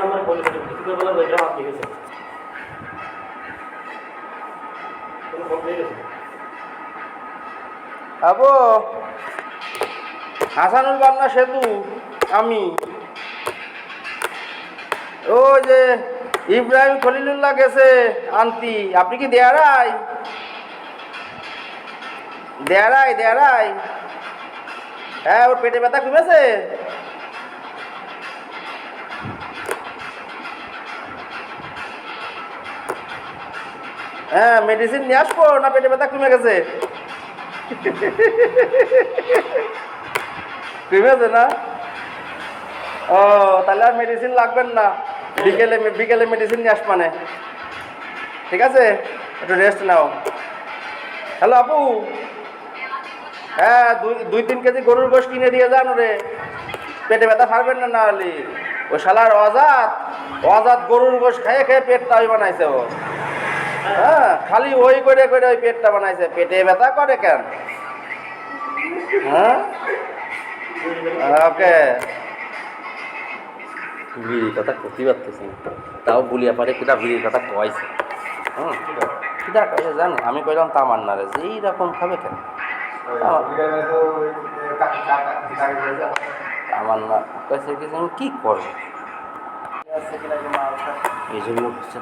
নম্বরে ফোন করি আপনি আবো, হাসানুল বান্না সেতু, আমি। ও যে ইব্রাহিম খলিলুল্লাহ গেছে, আন্তি। আপনি কি দেয়ারাই? দেয়ারাই দেয়ারাই। হ্যাঁ ওর পেটে ব্যথা কমেছে? হ্যাঁ মেডিসিন নিয়ে আসব না পেটে ব্যথা কমে গেছে? কমেছে না? ও, তাহলে আর মেডিসিন লাগবেন না। বিকেলে বিকেলে মেডিসিন নিয়ে আসবানে ঠিক আছে? একটু রেস্ট নাও। হ্যালো আপু? হ্যাঁ দুই দুই তিন কেজি গরুর গোশ কিনে দিয়ে যান রে পেটে ব্যথা পারবেন না না হলে ওই শালার অজাত। অজাত গরুর গোশ খেয়ে খেয়ে পেটটা ওই বানাইছে ও। হ্যাঁ খালি ওই করে করে ওই পেটটা বানাইছে। পেটে ব্যথা করে কেন? হ্যাঁ? ওকে। বিড়ির কথা করতে তাও বলিয়া পারে কিটা বিড়ির কথা কয়েছে। হুম কিটা কয়েছে জানে? আমি কইলাম তামার না রে যে এইরকম খাবে কেন? আমার না কয়েছে কি কী করব? এই জন্য হচ্ছে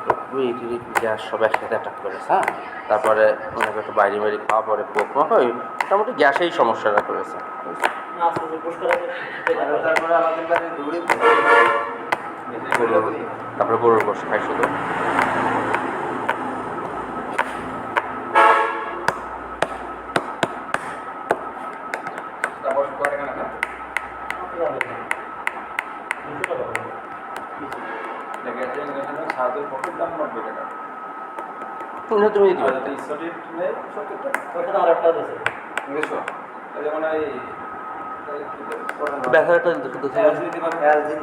গ্যাস সব একসাথে অ্যাটাক করেছে হ্যাঁ? তারপরে ওনাকে একটা বাইরে বাইরে খাওয়া পরে পোক হয়, মোটামুটি গ্যাসেই সমস্যাটা করেছে। তারপরে গরুর যে খাই আছে তারপরে আমাদের দাম দৌড়ে গরুর না গরুর গোশ খাই শুধু তুমি তুমি দিতে পারতে ওখানে আর একটা আছে ব্যথাটা শুধু অ্যালজিন